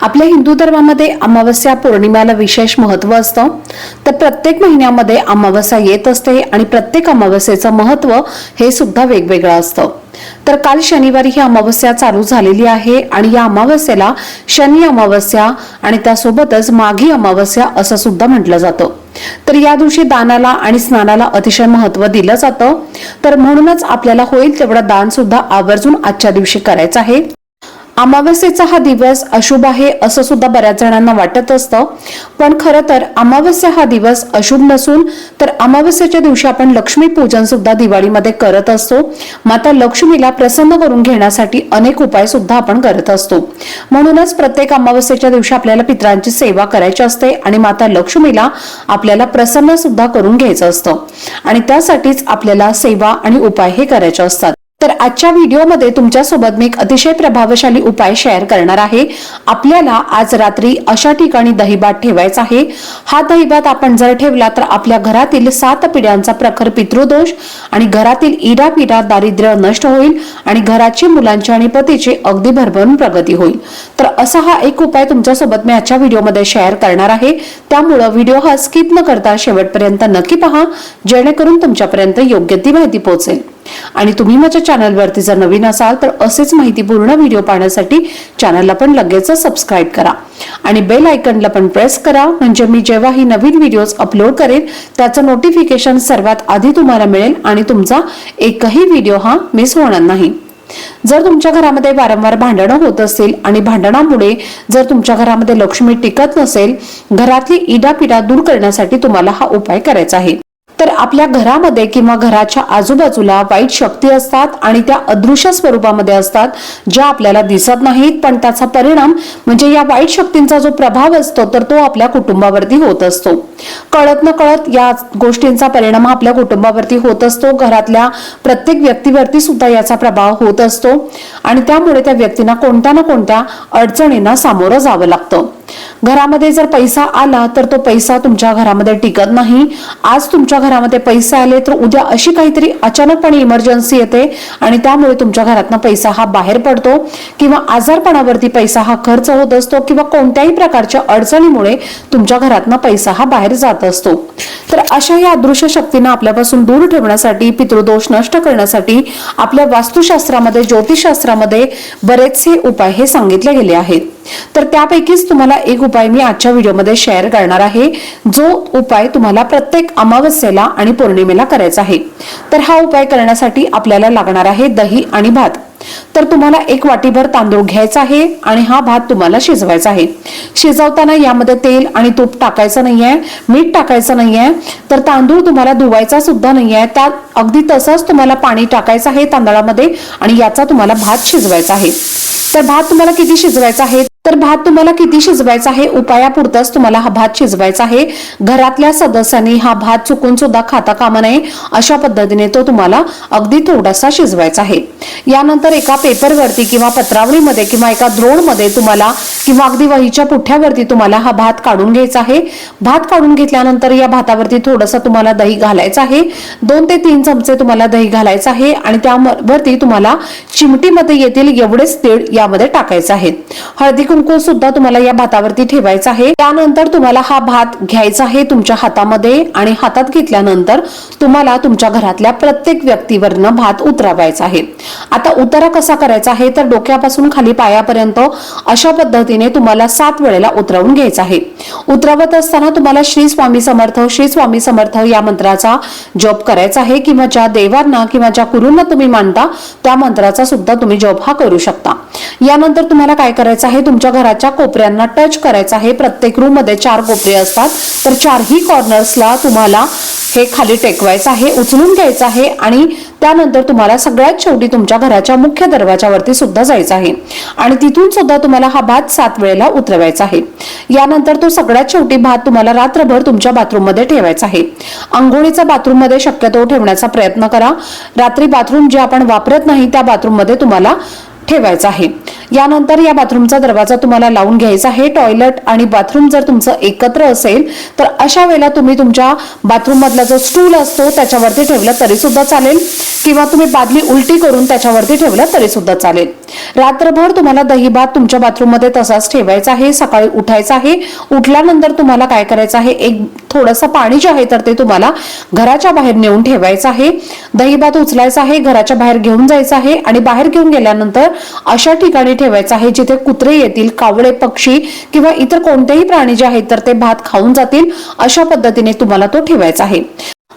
आपल्या हिंदू धर्मामध्ये अमावस्या पौर्णिमेला विशेष महत्त्व असतं. तर प्रत्येक महिन्यामध्ये अमावस्या येत असते आणि प्रत्येक अमावस्येचं महत्त्व हे सुद्धा वेगवेगळं असतं. तर काल शनिवारी ही अमावस्या चालू झालेली आहे आणि या अमावस्येला शनी अमावस्या आणि त्यासोबतच माघी अमावस्या असं सुद्धा म्हटलं जातं. तर या दिवशी दानाला आणि स्नानाला अतिशय महत्त्व दिलं जातं. तर म्हणूनच आपल्याला होईल तेवढं दान सुद्धा आवर्जून आजच्या दिवशी करायचं आहे. अमावस्येचा हा दिवस अशुभ आहे असं सुद्धा बऱ्याच जणांना वाटत असतं. पण खरं तर अमावस्या हा दिवस अशुभ नसून तर अमावस्येच्या दिवशी आपण लक्ष्मी पूजन सुद्धा दिवाळीमध्ये करत असतो. माता लक्ष्मीला प्रसन्न करून घेण्यासाठी अनेक उपाय सुद्धा आपण करत असतो. म्हणूनच प्रत्येक अमावस्येच्या दिवशी आपल्याला पित्रांची सेवा करायची असते आणि माता लक्ष्मीला आपल्याला प्रसन्न सुद्धा करून घ्यायचं असतं. आणि त्यासाठीच आपल्याला सेवा आणि उपाय हे करायचे असतात. तर आजच्या व्हिडिओमध्ये तुमच्यासोबत मी एक अतिशय प्रभावशाली उपाय शेअर करणार आहे. आपल्याला आज रात्री अशा ठिकाणी दहीभात ठेवायचा आहे. हा दहीभात आपण जर ठेवला तर आपल्या घरातील सात पिढ्यांचा प्रखर पितृदोष आणि घरातील इडा पिरा दारिद्र्य नष्ट होईल आणि घराची मुलांची आणि पतीची अगदी भरभरून प्रगती होईल. तर असा हा एक उपाय तुमच्यासोबत मी आजच्या व्हिडिओमध्ये शेअर करणार आहे. त्यामुळं व्हिडिओ हा स्किप न करता शेवटपर्यंत नक्की पहा. जेणेकरून तुमच्यापर्यंत योग्य ती माहिती पोहोचेल. आणि तुम्ही माझ्या चॅनलवरती जर नवीन असाल तर असेच माहितीपूर्ण व्हिडिओ पाहण्यासाठी चॅनलला पण लगेच सबस्क्राईब करा. आणि बेल आयकनला पण प्रेस करा म्हणजे मी जेव्हा ही नवीन व्हिडिओज अपलोड करेन त्याचं नोटिफिकेशन सर्वात आधी तुम्हाला मिळेल आणि तुमचा एकही व्हिडिओ हा मिस होणार नाही. जर तुमच्या घरामध्ये वारंवार भांडणं होत असेल आणि भांडणामुळे जर तुमच्या घरामध्ये लक्ष्मी टिकत नसेल घरातली इडापिडा दूर करण्यासाठी तुम्हाला हा उपाय करायचा आहे. तर आपल्या घरामध्ये किंवा घराच्या आजूबाजूला वाईट शक्ती असतात आणि त्या अदृश्य स्वरूपामध्ये असतात ज्या आपल्याला दिसत नाहीत. पण त्याचा परिणाम म्हणजे या वाईट शक्तींचा जो प्रभाव असतो तर तो आपल्या कुटुंबावरती होत असतो. कळत न कळत या गोष्टींचा परिणाम आपल्या कुटुंबावरती होत असतो. घरातल्या प्रत्येक व्यक्तीवरती सुद्धा याचा प्रभाव होत असतो. आणि त्यामुळे त्या व्यक्तींना कोणत्या ना कोणत्या अडचणींना सामोरं जावं लागतं. घरामध्ये जर पैसा आला तर तो पैसा तुमच्या घरामध्ये टिकत नाही. आज तुमच्या घरामध्ये पैसे आले तर उद्या अशी काहीतरी अचानकपणे इमर्जन्सी येते आणि त्यामुळे तुमच्या घरातनं पैसा हा बाहेर पडतो किंवा आजारपणावरती पैसा हा खर्च होत असतो किंवा कोणत्याही प्रकारच्या अडचणीमुळे तुमच्या घरातनं पैसा हा बाहेर जात असतो. तर अशा या अदृश्य शक्तींना आपल्यापासून दूर ठेवण्यासाठी पितृदोष नष्ट करण्यासाठी आपल्या वास्तुशास्त्रामध्ये ज्योतिषशास्त्रामध्ये बरेचसे उपाय हे सांगितले गेले आहेत. तर त्यापैकीच तुम्हाला एक उपाय मी आजच्या व्हिडिओमध्ये शेअर करणार आहे जो उपाय तुम्हाला प्रत्येक अमावस्येला आणि पौर्णिमेला करायचा आहे. तर हा उपाय करण्यासाठी आपल्याला लागणार आहे दही आणि भात. तर तुम्हाला एक वाटीभर तांदूळ घ्यायचा आहे आणि हा भात तुम्हाला शिजवायचा आहे. शिजवताना यामध्ये तेल आणि तूप टाकायचं नाहीये मीठ टाकायचं नाहीये तर तांदूळ तुम्हाला धुवायचा सुद्धा नाहीये. त्यात अगदी तसंच तुम्हाला पाणी टाकायचं आहे तांदळामध्ये आणि याचा तुम्हाला भात शिजवायचा आहे. तर भात तुम्हाला किती शिजवायचा आहे? तर भात तुम्हाला किती शिजवायचा आहे? उपायापुरताच तुम्हाला हा भात शिजवायचा आहे. घरातल्या सदस्यांनी हा भात चुकून सुद्धा खाता कामा नये अशा पद्धतीने तो तुम्हाला अगदी थोडासा शिजवायचा आहे. यानंतर एका पेपरवरती किंवा पत्रावळीमध्ये किंवा एका द्रोणमध्ये तुम्हाला किंवा अगदी वहीच्या पुठ्यावरती तुम्हाला हा भात काढून घ्यायचा आहे. भात काढून घेतल्यानंतर या भातावरती थोडंसं तुम्हाला दही घालायचं आहे. दोन ते तीन चमचे तुम्हाला दही घालायचं आहे आणि त्यावरती तुम्हाला चिमटीमध्ये येतील एवढेच तीळ यामध्ये टाकायचं आहे. हळदी कुंकू सुद्धा तुम्हाला या भातावरती ठेवायचा आहे. त्यानंतर तुम्हाला हा भात घ्यायचा आहे तुमच्या हातामध्ये आणि हातात घेतल्यानंतर तुम्हाला तुमच्या घरातल्या प्रत्येक व्यक्तीवरनं भात उतरवायचा आहे. आता उतारा कसा करायचा आहे? तर डोक्यापासून खाली पायापर्यंत अशा पद्धतीने तुम्हाला सात वेळेला उतरवून घ्यायचा आहे. उतरवत असताना तुम्हाला श्री स्वामी समर्थ श्री स्वामी समर्थ या मंत्राचा जप करायचा आहे किंवा ज्या देवांना किंवा ज्या गुरूंना तुम्ही मानता त्या मंत्राचा सुद्धा तुम्ही जप हा करू शकता. यानंतर तुम्हाला काय करायचं आहे? तुमच्या घराच्या कोपऱ्यांना टच करायचं आहे. प्रत्येक रूममध्ये चार कोपरे असतात. तर चारही कॉर्नर्सला तुम्हाला हे खाली टेकवायचं आहे उचलून घ्यायचं आहे आणि त्यानंतर तुम्हाला सगळ्यात शेवटी तुमच्या घराच्या मुख्य दरवाजावरती सुद्धा जायचं आहे. आणि तिथून सुद्धा तुम्हाला हा भात सात वेळेला उतरवायचा आहे. यानंतर तो सगळ्यात शेवटी भात तुम्हाला रात्रभर तुमच्या बाथरूममध्ये ठेवायचा आहे. आंघोळीचा बाथरूममध्ये शक्यतो ठेवण्याचा प्रयत्न करा. रात्री बाथरूम जे आपण वापरत नाही त्या बाथरूममध्ये तुम्हाला ठेवायचा आहे. यानंतर या बाथरूमचा दरवाजा तुम्हाला लावून घ्यायचा आहे. टॉयलेट आणि बाथरूम जर तुमचं एकत्र असेल तर अशा वेळेला तुम्ही तुमच्या बाथरूम मधला जो स्टूल असतो त्याच्यावरती ठेवला तरी सुद्धा चालेल. किंवा तुम्ही बादली उलटी करून त्याच्यावरती ठेवला तरी सुद्धा चालेल. रात्रभर तुम्हाला दही भात तुमच्या बाथरूममध्ये तसाच ठेवायचा आहे. सकाळी उठायचा आहे. उठल्यानंतर तुम्हाला काय करायचं आहे? एक थोडंसं पाणी जे आहे तर ते तुम्हाला घराच्या बाहेर नेऊन ठेवायचं आहे. दही भात उचलायचा आहे. घराच्या बाहेर घेऊन जायचं आहे. आणि बाहेर घेऊन गेल्यानंतर अशा ठिकाणी ठेवायचं आहे जिथे कुत्रे येतील कावळे पक्षी किंवा इतर कोणतेही प्राणी जे आहेत तर ते भात खाऊन जातील अशा पद्धतीने तुम्हाला तो ठेवायचा आहे.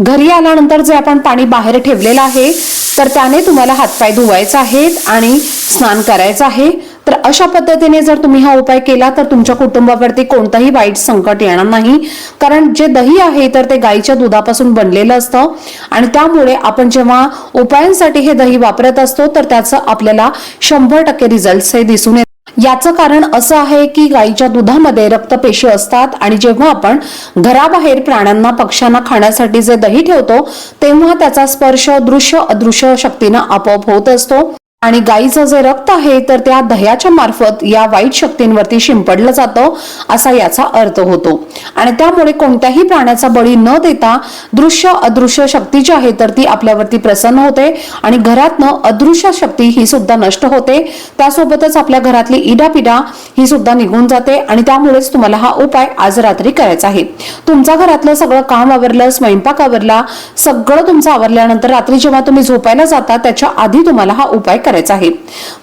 घरी आल्यानंतर जे आपण पाणी बाहेर ठेवलेलं आहे तर त्याने तुम्हाला हातपाय धुवायचे आहेत आणि स्नान करायचं आहे. तर अशा पद्धतीने जर तुम्ही हा उपाय केला तर तुमच्या कुटुंबावरती कोणतंही वाईट संकट येणार नाही. कारण जे दही आहे तर ते गाईच्या दुधापासून बनलेलं असतं. आणि त्यामुळे आपण जेव्हा उपायांसाठी हे दही वापरत असतो तर त्याचं आपल्याला शंभर टक्के रिझल्ट हे दिसून येतात. याचं कारण असं आहे की गाईच्या दुधामध्ये रक्तपेशी असतात आणि जेव्हा आपण घराबाहेर प्राण्यांना पक्ष्यांना खाण्यासाठी जे दही ठेवतो तेव्हा त्याचा स्पर्श दृश्य अदृश्य शक्तीनं आपोआप होत असतो. आणि गाईचं जे रक्त आहे तर त्या दह्याच्या मार्फत या वाईट शक्तींवरती शिंपडलं जातं असा याचा अर्थ होतो. आणि त्यामुळे कोणत्याही प्राण्याचा बळी न देता दृश्य अदृश्य शक्ती जी आहे तर ती आपल्यावरती प्रसन्न होते आणि घरातनं अदृश्य शक्ती ही सुद्धा नष्ट होते. त्यासोबतच आपल्या घरातली इडापिडा ही सुद्धा निघून जाते आणि त्यामुळेच तुम्हाला हा उपाय आज रात्री करायचा आहे. तुमच्या घरातलं सगळं काम आवरलं स्वयंपाक आवरला सगळं तुमचं आवरल्यानंतर रात्री जेव्हा तुम्ही झोपायला जाता त्याच्या आधी तुम्हाला हा उपाय करायचा आहे.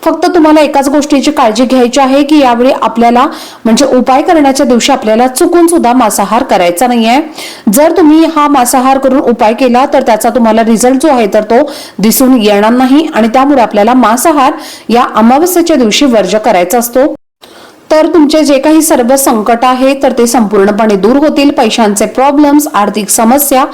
फक्त तुम्हाला एकाच गोष्टीची काळजी घ्यायची आहे की यावेळी आपल्याला म्हणजे उपाय करण्याच्या दिवशी आपल्याला चुकून सुद्धा मांसाहार करायचा नाहीये. जर तुम्ही हा मांसाहार करून उपाय केला तर त्याचा तुम्हाला रिझल्ट जो आहे तर तो दिसून येणार नाही आणि त्यामुळे आपल्याला मांसाहार या अमावस्येच्या दिवशी वर्ज करायचा असतो. तर तुमचे जे काही सर्व संकट आहे तर ते संपूर्णपणे दूर होतील. पैशांचे प्रॉब्लेम्स आर्थिक समस्या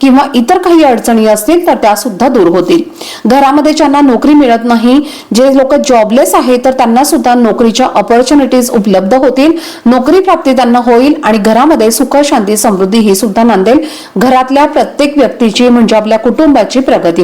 किंवा इतर काही अडचणी असतील तर त्या सुद्धा दूर होतील. घरामध्ये ज्यांना नोकरी मिळत नाही जे लोक जॉबलेस आहे तर त्यांना सुद्धा नोकरीच्या ऑपॉर्च्युनिटीज उपलब्ध होतील. नोकरी प्राप्ती त्यांना होईल आणि घरामध्ये सुख शांती समृद्धी ही सुद्धा नांदेल. घरातल्या प्रत्येक व्यक्तीची म्हणजे आपल्या कुटुंबाची प्रगती